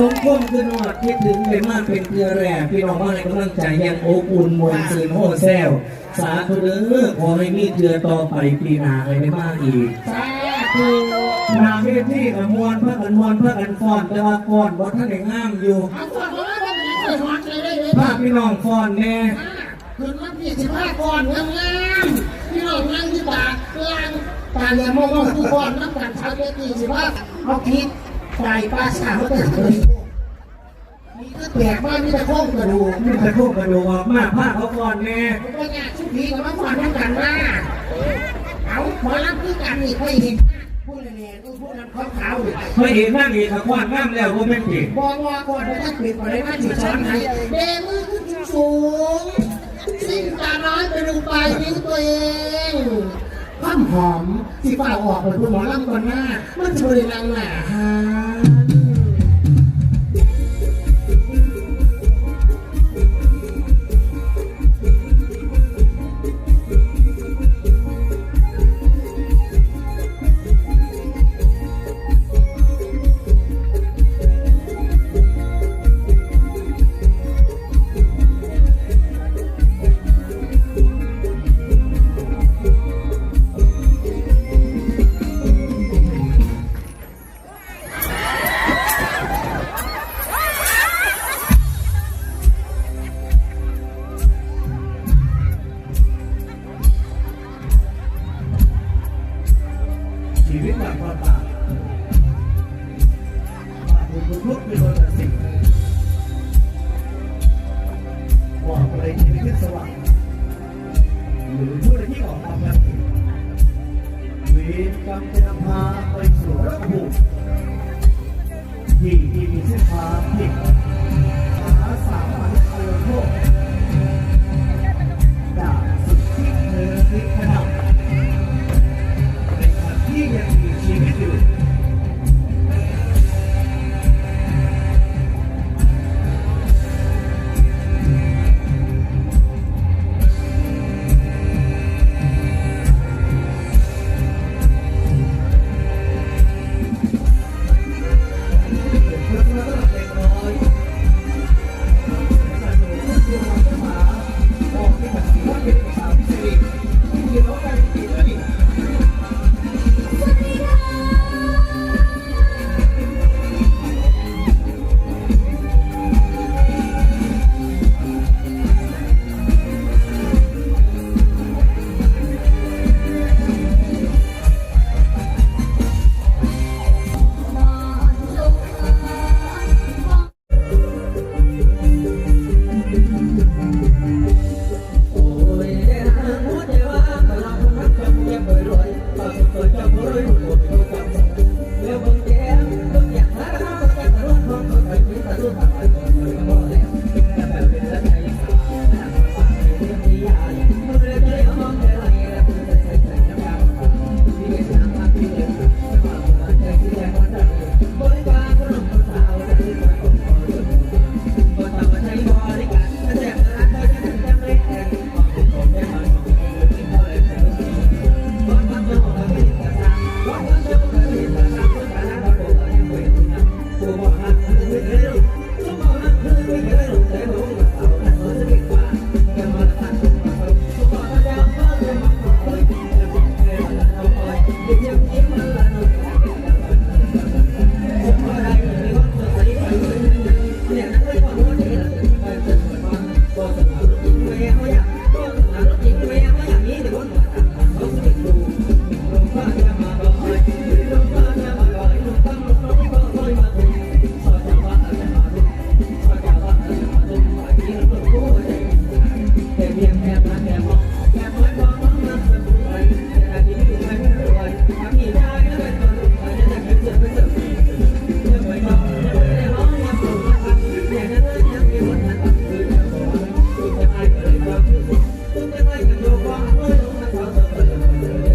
สมควรคือนอดคิดถึงเลยมากเป็นเกลือแร่พี่น้องว่าในกำลังใจยังโอบอุ่นมวลซื่นโฮแซวสาธุเด้อขอให้มีเกลือต่อไปปีหน้าเลยได้มากอีกสาธุนาเวทีกับมวลพระกันมวลพระกันฟอนแต่ว่าฟอนบ่ท่านได้งามอยู่เอาก่อนว่าวันนี้เคยฮอตเลยได้เลยภาพพี่น้องฟอนแน่คืนวันที่สิบห้าก่อนงามพี่น้องนั่งที่บาทกลางตาเรียนมองๆทุกคนนับการชาวเวทีสิบห้าเอาคิด ใจปลาสาวแต่เลยมีก็แปลกมามีต่โค้งกระดูกมีแต่พวกกระดูกออกมาภาเขาฟ้อนแน่ผมก็อยากชุดพีกับมาฟันทั้งกันว่าเอาหมอรับคือกันนี่เคยเห็นพูดเลยๆพูดนั้นเขาวๆอยู่เคยเห็นนั่งอีกกับฟ้อนงามแล้วบ่แม่นติบอกว่าก่อนเราจะปิดก่อนได้มาจุดช้อนให้เดมือขึ้นสูง สิ่งตาน้อยไปดูไปนิ้วตัวเอง ความหอมที่ฝ่าออกเหมือนคุณหมอลำก่อนหน้า มันจะบริลังหนาฮะ วรกรรมจะนำพาไปสู่ระบุที่ที่มีเส้นทางที่หาสาม Thank you.